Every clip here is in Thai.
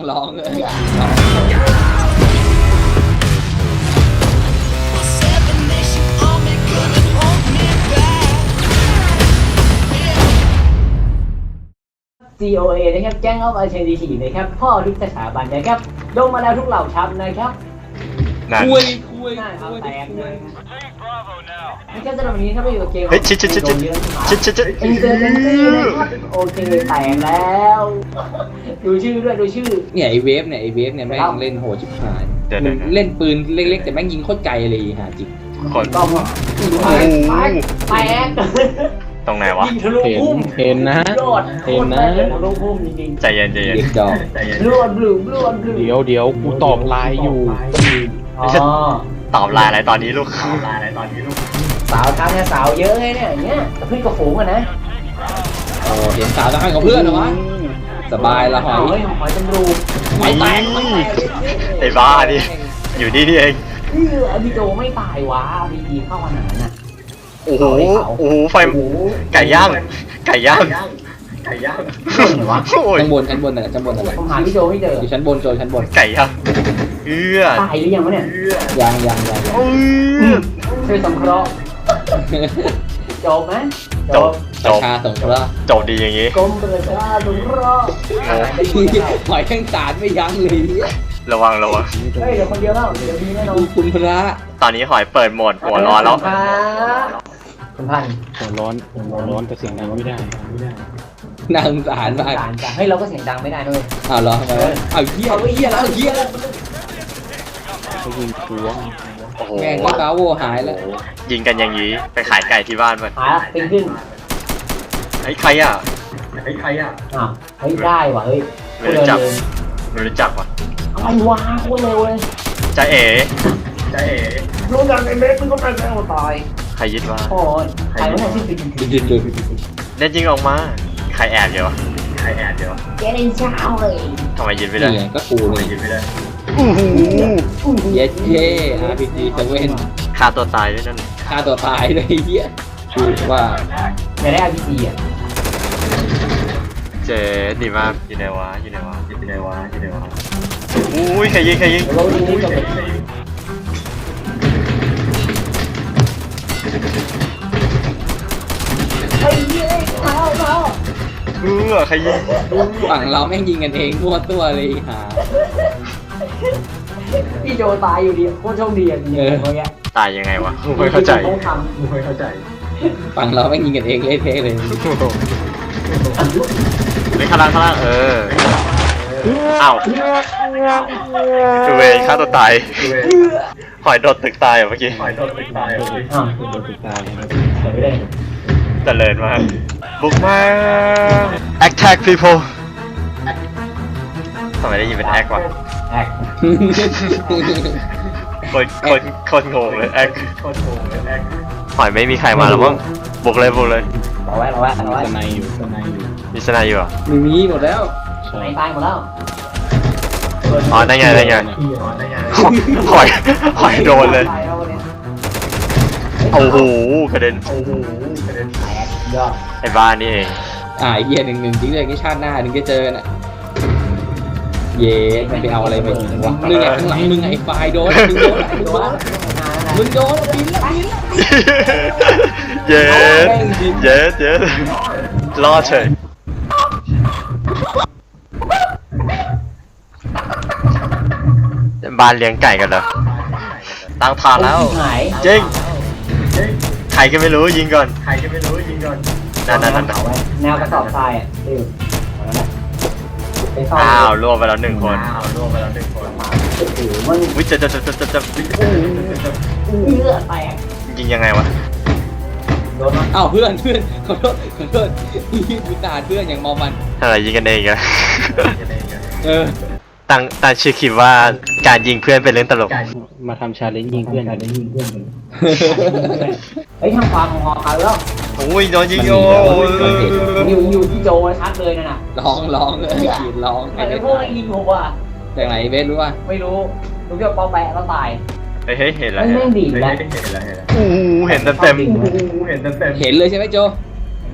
ต้องร้องเลย Seven Nation Army couldn't hold me back. COA นะครับแจ้งเอาไอเชนดีทีนะครับ พ่อทุกสถาบันนะครับลงมาแล้วทุกเหล่าชัพนะครับ นั่น คุยคุยหน้าเอาคุยแตกเลยนะครับสำหรับวันนี้ถ้าไปอยู่กับเกมเฮ้ยชิดชิดชิดชิดชิดชิดชิดอินเตอร์เนซี่นะครับโอเคแตกแล้ว ดูชื่อด้วยดูชื่อ เนี่ยไอเวฟเนี่ยไอเวฟเนี่ยแม่งเล่นโหดชิบหายเดี๋ยวเดี๋ยวเดี๋ยวเล่นปืนเล็กๆ แต่แม่งยิงโคตรไกลเลยหาจริงคนต้องไปไปแตกตรงไหนวะ ยิงทะลุเห็นพุ่มเห็นนะ ยอดเห็นนะทะลุพุ่มจริงใจเย็นใจเย็นเด็กดอกๆรวดบลูบลวดบลูเดี๋ยวเดี๋ยวกูตอบไลน์อยู่ อ๋อตอบไลน์อะไรตอนนี้ลูกตอบไลน์อะไรตอนนี้ลูกสาวทักเนี่ยสาวเยอะเลยเนี่ยอย่างเงี้ยกับเพื่อนกับฝูงอะนะโอ้เห็นสาวทหารกับเพื่อนเหรอวะสบายละหอยเฮ้ยหอยเป็นรูหอยแตกหอยแตกไอ้บ้าดิอยู่นี่นี่เองเออพี่โจไม่ตายวะดีๆเข้าขนาดนั้นน่ะโอ้โหโอ้โหไฟโอ้โหไก่ย่างไก่ย่าง ไก่ย่างเห็นวะโอ้ยชั้นบนชั้นบนน่ะชั้นบนน่ะผมหาพี่โจไม่เจอ อยู่ชั้นบนโจชั้นบนไก่ย่างเอื้อตายหรือยังวะเนี่ยยังยังยัง เอื้อช่วยสงเคราะห์จบไหมจบปจระบชาสงเคราะห์จบดีอย่างงี้ กรมประชาสงเคราะห์หอยแข้งสารไม่ยั้งเลยเนี่ยระวังระวังเฮ้ยเดี๋ยวคนเดียวแล้วเดี๋ยวมีแน่นอนดูคุณพระตอนนี้หอยเปิดโหมดหัวร้อนแล้ว คุณพันหัวร้อนหัวร้อนแต่เสียงดังไม่ได้ นางสารมากสารจ้ะเฮ้ยเราก็เสียงดังไม่ได้ด้วยอ้าวเหรอทำไมวะอ้าวเฮียเฮียแล้วเฮียแล้วเขายิงทวงโอ้โหแม่งก็กาโวหายแล้วยิงกันอย่างนี้ไปขายไก่ที่บ้านมันหาละเป็นขึ้นไอ้ใครอะไอ้ใครอะอะเฮ้ยได้ว่ะเฮ้ยไม่รู้จักไม่รู้จักว่ะอะไรวะโคตรเร็วเลยจะเอ๋จะเอ๋รู้จักไอ้เล็กมันก็ตายแล้วตายใครยึดวะโอ้ยใครวะเนี่ยที่ปิดดึดดึดดึดเล่นยิงออกมาใค รแอบอยู่วะใครแอบอยู่วะแกเล่นเช้าเลยทำไมยิงไม่ได้นี่ไงก็กูเลยยิงไม่ได้เย็ดเย่ RPG 7ฆ่าตัวตายด้วยนั่นฆ่าตัวตายเลยเฮียชื่อว่าอย่าได้อาร์พีซีอะเจ๊ดีมากอยู่ไหนวะอยู่ไหนวะอยู่ไหนวะอยู่ไหนวะอุ้ยใครยิงใครยิงเราดีนี้จบเฮ้ยเย้เอาเอา เออใครยิงฝั่งเราแม่งยิงกันเองทั่วตัวเลยหาพี่โจตายอยู่ดีโคตรโชคดีอะจริงๆเมื่อกี้ตายยังไงวะไม่เข้าใจต้องทำไม่เข้าใจฝั่งเราแม่งยิงกันเองเละเทะเลยไม่ข้างล่างข้างล่างเอออ้าวดูเวฆ่าตัวตายหอยโดดตึกตายอะเมื่อกี้หอยโดดตึกตายอะเมื่อกี้อะโดนติดตายเดี๋ยวไม่ได้ เจริญมากบุกมา attack people ทำไมได้ยินเป็นแอควะแอกคนคนคนงงเลยแอคคนงงเลยแอคหอยไม่มีใครมาแล้วมั้งบุกเลยบุกเลยรอไว้รอไว้รอไว้สไนอยู่สไนอยู่มีสนายอยู่เหรอมีมีหมดแล้วใช่ไหนตายหมดแล้วอ๋อได้ไงได้ไงหอยหอยโดนเลยตายแล้ววันนี้โอ้โหกระเด็นโอ้โหแตก ยอดไอ้บ้านนี่เองอ่าไอ้เฮียหนึ่งหนึ่งจริงเลยที่ชาติหน้าถึงจะเจอน่ะเย้มันไปเอาอะไรมายิงวะมึงไงข้างหลังมึงไอ้ไฟโดนมึงโดนมึงโดนมึงโดนบินแล้วบินแล้วเย็ดเย็ดเย็ดรอดเฉยบ้านเลี้ยงไก่กันเหรอตั้งทานแล้วหายจริงใค รก็ไม่รู้ยิงก่อน ใครก็ไม่รู้ยิงก่อนนั่นนั่นนั่นเอาไว้แนวกระสอบทรายอะติวไปซ่อนอ้าวล่วงไปแล้วหนึ่งคนอ้าวล่วงไปแล้วหนึ่งคนโอ้โหมันวิจะจะจะจะจะจะเลือดแตกยิงยังไงวะโดนมันอ้าวเพื่อนเพื่อนขอโทษขอโทษกูตาเพื่อนอย่างมอมันอะไรยิงกันเองอะเออ ตั้งตั้งชื่อคลิปว่าการยิงเพื่อนเป็นเรื่องตลกมาทำชาเลนจ์ยิงเพื่อนกันเฮ้ยทางความของหอเขาแล้วโอ้ยโดนยิงโยอยู่อยู่ที่โจชัดเลยนั่นน่ะร้องร้องเลยขีดร้องไอ้พวกยิงผมว่ะจากไหนเบสรู้ป่ะไม่รู้รู้แค่ปอแปะแล้วตายเฮ้ยเฮ้ยเห็นแล้วไม่เห็นแม่งดีดแล้วโอ้โหเห็นเต็มเต็มเห็นเต็มเต็มเห็นเลยใช่ไหมโจ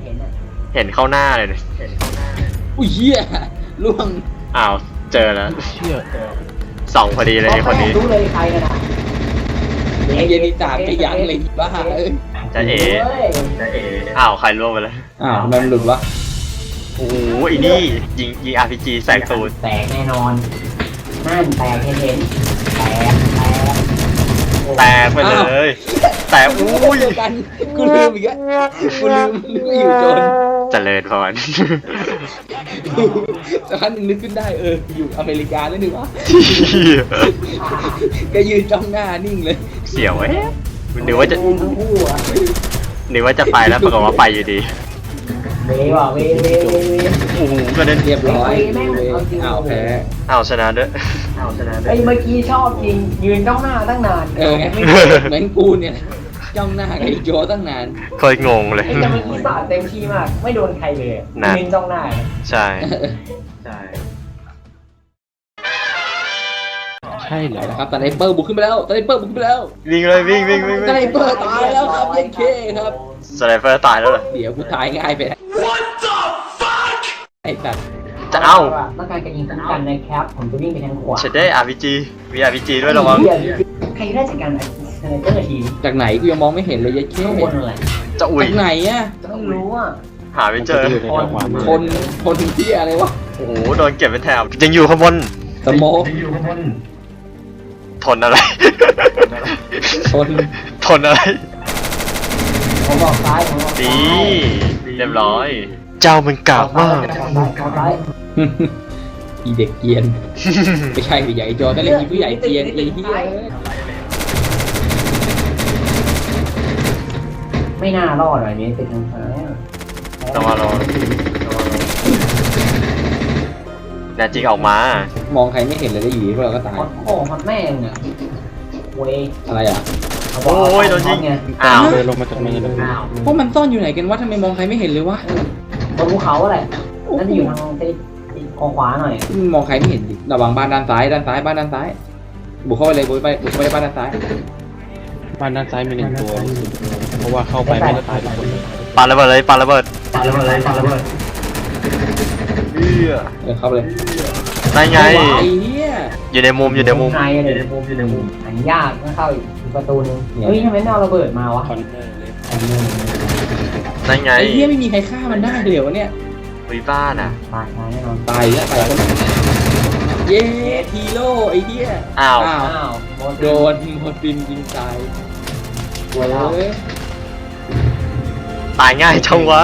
เห็นอะเห็นเข้าหน้าเลยเนี่ยอุ้ยเหี้ยล่วงอ้าว เจอแล้วเชื่อสองพอดีเลยคนนี้รู้เลยใครกันอะไอ้เยนิสามไม่ยั้งเลยบ้าเอ้ยจะเอเฮ้ยอ้าวใครร่วงไปเลยอ้าวทำไมมันหลุดวะโอ้โหไอ้นี่ยิงยิง RPG แสกตูดแตกแน่นอนนั่นแตกเห็นเห็นแตกแตกแตกไปเลย แตกกูอุ้ยเดียวกันกูลืมอีกแล้วกูลืมนึกว่าอยู่โจนเจริญพร สักครั้งหนึ่งนึกขึ้นได้เอออยู่อเมริกาแล้วนึกว่าแกยืนจ้องหน้านิ่งเลยเสียวเว้ยนึกว่าจะทั้งคู่อะนึกว่าจะไปแล้วปรากฏว่าไปอยู่ดีเวว่ะเวเวเวเวโอ้โหกระเด็นเรียบร้อยแม่งเอาจริงอ้าวแพ้อ้าวชนะด้วย ไอ้ยเมื่อกี้ชอบจริงยืนจ้องหน้าตั้งนาน เออไม่เหมือนกูเนี่ย จ้องหน้ากับไอ้โจตั้งนาน เคยงงเลย ไอ้ยังเมื่อกี้สาดเต็มที่มาก ไม่โดนใครเลยนั่นยืนจ้องหน้าใช่ใช่เหรอนะครับตอนไนเปอร์บุกขึ้นไปแล้วตอนไนเปอร์บุกขึ้นไปแล้ววิ่งเลยวิ่งวิ่งวิ่งตอนไนวิ่งเปอร์ตายแล้วครับเย็นเคครับ สไนเปอร์ตายแล้วเหรอเดี๋ยวกูตายง่ายไปแล้วไอ้สัตว์จะเอ้าต้องการจะยิงคุ้มกันนะครับ ผมจะวิ่งไปทางขวาฉันได้ RPG มี RPG ด้วยระวังเหี้ยใครได้จัดการส ไนเปอร์ทีจากไหนกูยังมองไม่เห็นเลยยัยเคข้างบนอะไรจะอุ้ยจากไหนอะไม่รู้อะหาไม่เจอมันจะอยู่ในแถวขวามือคนคนที่อะไรวะโอ้โหโดนเก็บเป็นแถบยังอยู่ข้างบนสโมกทนอะไรชนทนอะไร ผมบอกซ้ายผมบอกซ้ายดีเรียบร้อย เจ้ามันกากมากเอาซ้ายอีเด็กเกรียน ไม่ใช่ผู้ใหญ่โจต้องเรียกอีผู้ใหญ่เกรียนไอ้เหี้ย ไม่น่ารอดหน่อยนี้ติดทางซ้ายระวังระวังระวังแน่จริงออกมามองใครไม่เห็นเลยได้อยู่ดีพวกเราก็ตายฮอตโอ้ฮอตแม่งอะเว้ยอะไรอะโอ้ยโดนยิงไงอ้าวเดินลงมาจากมือเลยอ้าวพวกมันซ่อนอยู่ไหนกันวะทำไมมองใครไม่เห็นเลยวะบนภูเขาอะไรนั่นจะอยู่ทางทิศคอขวาหน่อยมองใครไม่เห็นดิระวังบ้านด้านซ้ายด้านซ้ายบ้านด้านซ้าย บุกเข้าไปเลยบุกไปบุกเข้าไปในบ้านด้านซ้าย บ้านด้านซ้ายมีหนึ่งตัวเพ ราะว่าเข้าไปไม่ได้ตายทุกคนปาระเบิดเลยปาระเบิดปาระเบิดเลยปาระเบิดเอื้อเออเข้าไปเลยได้ไง ไอ้เหี้ยอยู่ในมุมอยู่ในมุมในเลยในมุมอยู่ในมุมอันยากต้องเข้าอีกประตูนึงเฮ้ยทำไมไม่เอาระเบิดมาวะคอนเนอร์เลยอันนี้ได้ไงไอ้เหี้ยไม่มีใครฆ่ามันได้เลยวะเนี่ยวิบ้านอะ ตายตายแน่นอนตายแล้วตายคนเย้ทีโร่ไอ้เหี้ยอ้าว อ้าว อ้าวหมดโดนหมดบินยิงตายตัวแล้วเอ้ย ตายง่ายช่องวะ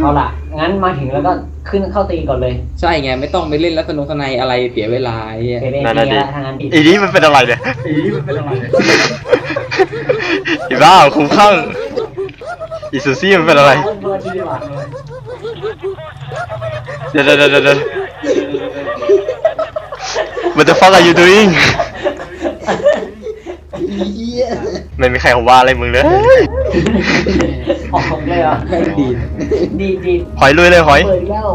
เอาล่ะ งั้นมาถึงแล้วก็ขึ้นเข้าตีก่อนเลยใช่ไงไม่ต้องไปเล่นรัตนสนัยอะไรเสียเวลาไอ้เหี้ยเปเปนั่นตีน่ะดิแล้วทางนั้นผิดอีนี้มันเป็นอะไรเนี่ยอีบ้าคุ้มข้างอีซูซี่มันเป็นอะไร เบอร์ที่ดีกว่าเดี๋ยวเดี๋ยวเดี๋ยวเดี๋ยว What the fuck are you doing เหี้ยไม่มีใครเขาว่าอะไรมึงเลยออกเลยเหรอแม่งดีดดีดีหอยลุยเลยหอย เปิดแล้ว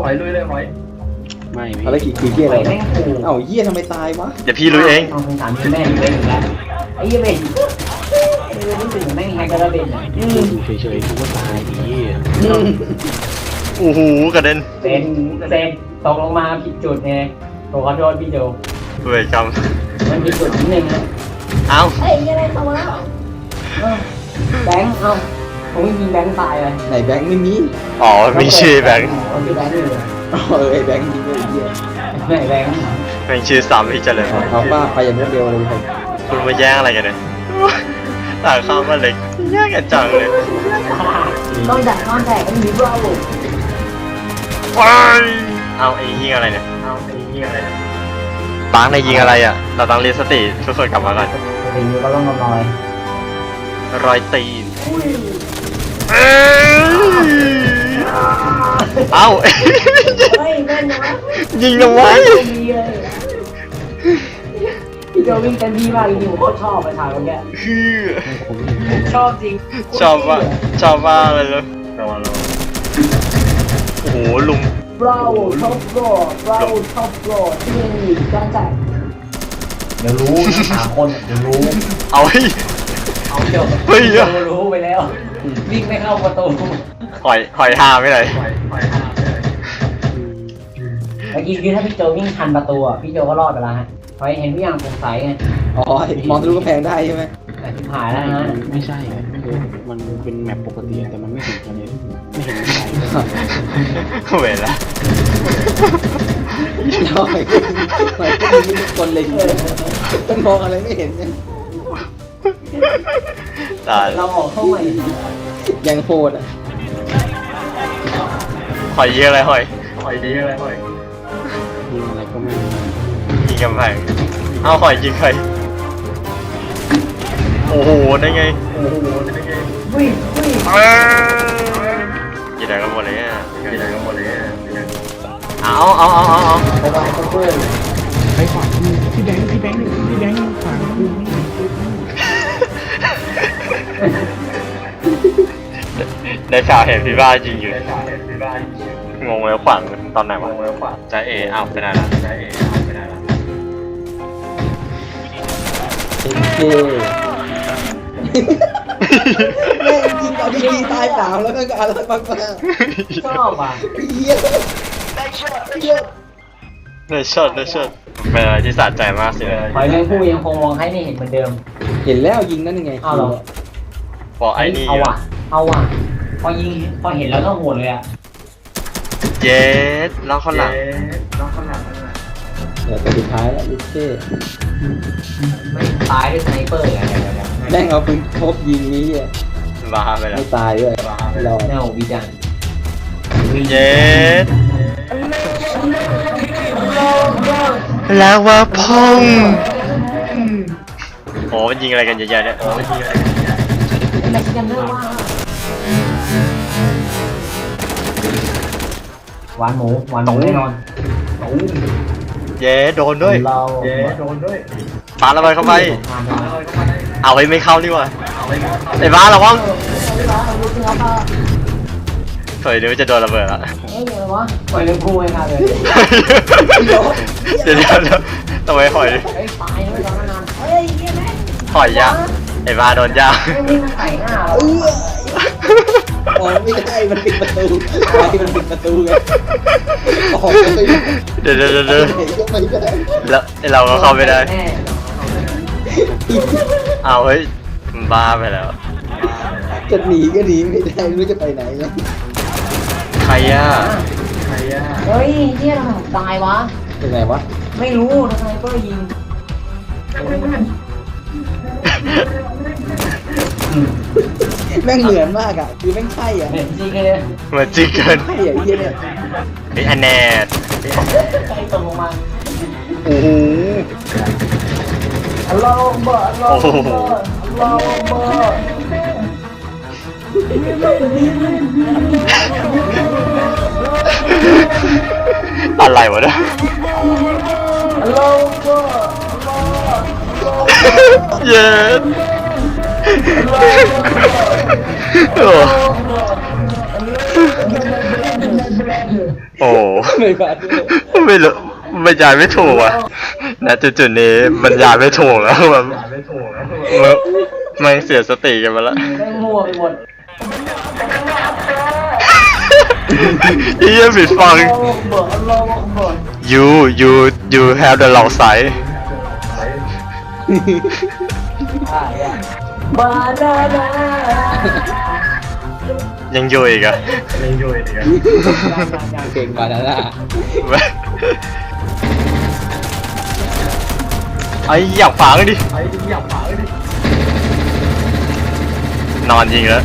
ไม่มีภารกิจคือเหี้ยอะไรเปิดแม่งขู่เอ้าเหี้ยทำไมตายวะเดี๋ยวพี่ลุยเองสองสามสามที่แม่งเว้นอีกแล้วไอ้เหี้ยเว้นไอ้เหี้ยรู้สึกเหมือนแม่งแฮกกระเบนอะอยู่เฉยๆกูก็ตายดีโอ้โหกระเด็นเซนเซนตกลงมาผิดจุดไงตัวขอโทษพี่โจเว้ยจมันผิดจุดนิดนึงนะำ เอ้าเฮ้ยยังไงเข้ามาเอ้าแบงค์เอ้าผมยิงแบงค์ตายเลยไหนแบงค์ไม่มีอ๋อมีชื่อแบงค์มันชื่อแบงค์อยู่อ๋อเออไอ้แบงค์ยิงเลยไอ้เหี้ยไหนแบงค์แม่งชื่อซ้ำพี่เจริญพรเขาป้าไปอย่างรวดเร็วเลยครับคุณมาแย่งอะไรกันเนี่ยต่างข้ามมาเล็กแย่งกันจังเลยต้องดักนอนแตกมันมีบราโวไปเอาไอ้ยิงอะไรเนี่ยเอาไอ้เหี้ยอะไรปางในยิงอะไรอะเราต้องเรียนสติทุกคนกลับมาก่อน ไอ้เหี้ยก็ต้องนอยรอยตีนเอ้า เฮ้ยแม่นนะยิงทำไมดีเลยพี่โจวิ่งเต็มที่มากจริงๆผมโคตรชอบไปฉากเมื่อกี้คือผมเห็นผมชอบจริงชอบว่าชอบว่าอะไรเลยโอ้โหลุงบราโวท็อปโปรบราโวท็อปโปรที่นี่การแตก เดี๋ยวรู้สามคนเดี๋ยวรู้เอาให้เอาเดี๋ยวเฮ้ยเดี๋ยวรู้ไปแล้ววิ่งไม่เข้าประตูหอยหอยหาไม่เลยเมื่อกี้คือถ้าพี่โจวิ่งทันประตูอะพี่โจก็รอดไปแล้วฮะเพราะเห็นทุกอย่างสงสัยไงอ๋อมองทะลุกำแพงได้ใช่ไหมแต่ชิบหายแล้วนะมันไม่ใช่ไงคือมันเป็นแมปปกติแต่มันไม่เห็นกันเล เวลาย่อยหอยก็มีทุกคนเลยมันมองอะไรไม่เห็นเนี่ยตายเราออกเข้ามาอีกยังโหดอะหอยเยอะอะไรหอยหอยเยอะอะไรหอยยิงอะไรก็ไม่รู้ยิงกำแพงเอาหอยยิงใครโอ้โหได้ไงโอ้โหได้ไงวิ่งวิ่ง ยิงได้กันหมดเลยอะยิงได้กันหมดเลยอะเอาเอาเอาเอาเอาเอาไว้ก็เพื่อนไปขวาคือพี่แบงค์พี่แบงค์พี่แบงค์ขวาคือนี่ได้ข่าวเห็นพี่บ้ายิงอยู่งงเลยขวางตอนไหนวะใจเอเอาไปไหนละใจเอเอาไปไหนละโอเค แม่งยิงเอาดีๆตายเปล่าแล้วก็อะไรบ้างมาชอบอะเหี้ยเหี้ยในช็อตในช็อตเป็นอะไรที่สะใจมากสินะหอยแมงผู้ยังคงมองให้ไม่เห็นเหมือนเดิม เห็นแล้วยิงนั่นยังไงอ้าวเหรอ บอกไอ้นี่เอาว่ะ เอาว่ะ พอยิงพอเห็นแล้วก็โหดเลยอะเย็ดแล้วข้างหลังเดี๋ยวตัวสุดท้ายแล้วลูกเท่ไม่ตายด้วยสไนเปอร์อะไรแบบนี้ แม่งเอาปืนพบยิงนี้อะบ้าไปแล้วไม่ตายด้วยรอแนววิจันเย็ดแล้วว่าพงโอ้มันยิงอะไรกันเยอะแยะเนี่ยโอ้มันยิงอะไรกันเยอะแยะแต่ยังไม่ว่าหวานหมูหวานหมูแน่นอนเย้โดนด้วยเราโดนด้วยปาระเบิดเข้าไป เอาไว้ไม่เข้าดีกว่าไอ้บ้าระวังเคยนึกว่าจะโดนระเบิดละเอ้ยอะไรวะหอยแมงผู้ไม่ค่ะเลยเดี๋ยวเดี๋ยวเดี๋ยวทำไมหอยเอ้ยตายเลยตอนนั้นเฮ้ยเยี่ยแม่งหอยยากไอ้บ้าโดนยากไม่วิ่งมาใส่หน้าเราอ๋อไม่ใช่มันปิดประตูไอ้มันปิดประตูไงออกไปเดี๋ยวเดี๋ยวเดี๋ยวเดี๋ยวไหนก็ไม่ได้แล้วไอ้เราก็เข้าไม่ได้แน่ เอาเฮ้ยมันบ้าไปแล้ว จะหนีก็หนีไม่ได้ไม่รู้จะไปไหนแล้วใครอะเฮ้ยเยี่ยทำไมผมตายวะ เป็นไงวะไม่รู้ทำไมก็ยิงแม่งเหมือนมากอะคือแม่งใช่อะเหม็นจริงเลยมันจริงเกินใช่อะไอ้เหี้ยเนี่ยไอ้ยอันแนด ใครตกลงมาโอ้โห อัลลอฮฺบะอัลลอฮฺบะอัลลอฮฺบะอะไรวะเนี่ยอัลลอฮฺบะเย็นโอ้โอ้ไม่บาดด้วยไม่รู้บรรยายไม่ถูกอะ ณจุดๆนี้บรรยายไม่ถูกแล้วแบบมันมันเสียสติกันไปแล้วแม่งมั่วไปหมดอีเยี่ยผิดฟังอัลลอฮฺบะอัลลอฮฺบะ you you you have the long side อะอะบาดาดายังอยู่อีกอะยังอยู่อีกอะ เก่งกว่านั้นอะ ไอ้อยากฝังดิไอ้อยากฝังดินอนยิงแล้ว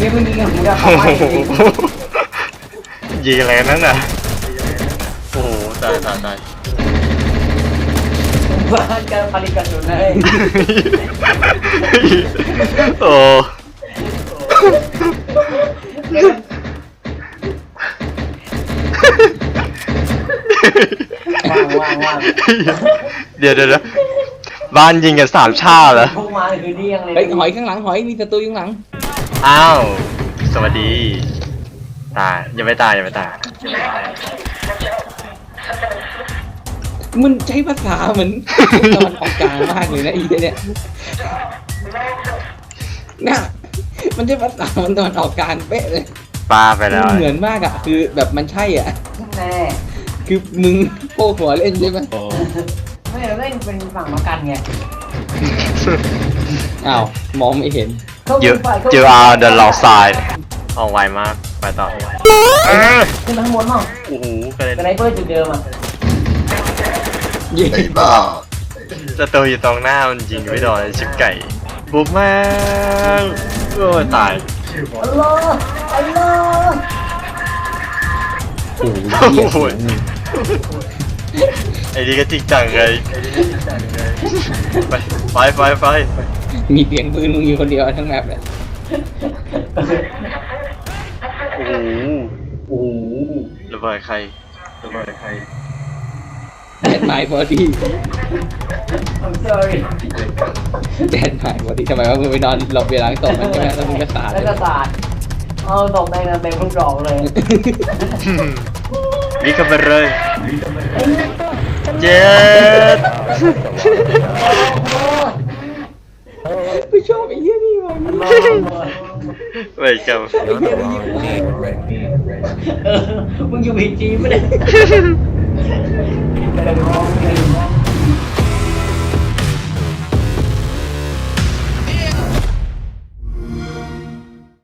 นี่เพิ่งยิงกับหูดาโอ้วโหยิงอะไรนั่นน่ะโอ้โหตายตายตายบ้านกันผลิตกระสุนเลยโอ้ว่างว่างว่างเดี๋ยวเดี๋ยวเดี๋ยวบ้านยิงกันสามชาติเหรอ พวกมาคือเดี้ยงเลยเฮ้ยหอยข้างหลังหอยมีศัตรูอยู่ข้างหลัง อ้าว สวัสดี ตาย ยังไม่ตาย ยังไม่ตาย มันใช้ภาษาเหมือนตอนออกกลางมากเลยนะไอ้เหี้ยเนี่ยน่ะมันใช้ภาษาเหมันตอนออกกลางเป๊ะเลยปลาไปแล้ว เหมือนมากอะ คือแบบมันใช่อะ แน่ คือมึงโป้หัวเล่นใช่ไหมโอ้ไม่เราเล่นเป็นฝั่งประกันไงอ้าวมองไม่เห็น you you are the low side ออกไวมาก ไปต่อเออขึ้นมาข้างบนห้องโอ้โหกระเด็นสไนเปอร์จุดเดิมอะเย้จะตัวอยู่ตรงหน้ามันยิงไม่โดนชิบไก่บุ๊บแม่งโอ้ยตายอัลลอฮ์อัลลอฮ์โอ้โหเหี้ยโอ้ย ไอ้นี่ก็จริงจังเลยไปไปไปไปมีเสียงปืนมึงอยู่คนเดียวทั้งแมปเลยโอ้โหโอ้โหระเบิดใครระเบิดใครแดนไม้พอดี I'm sorry แดนไม้พอดีทำไมว่ามึงไปนอนหลบเวลาตกมันใช่ไหมแล้วมึงก็สาดแล้วก็สาดเอาตกในนั้นเป็นลูกดอกเลย วิ่งกันไปเลยเจ็ดไม่ชอบไอ้เหี้ยนี่ว่ะเว้ยกับเออมึงอยู่พีจีไม่ได้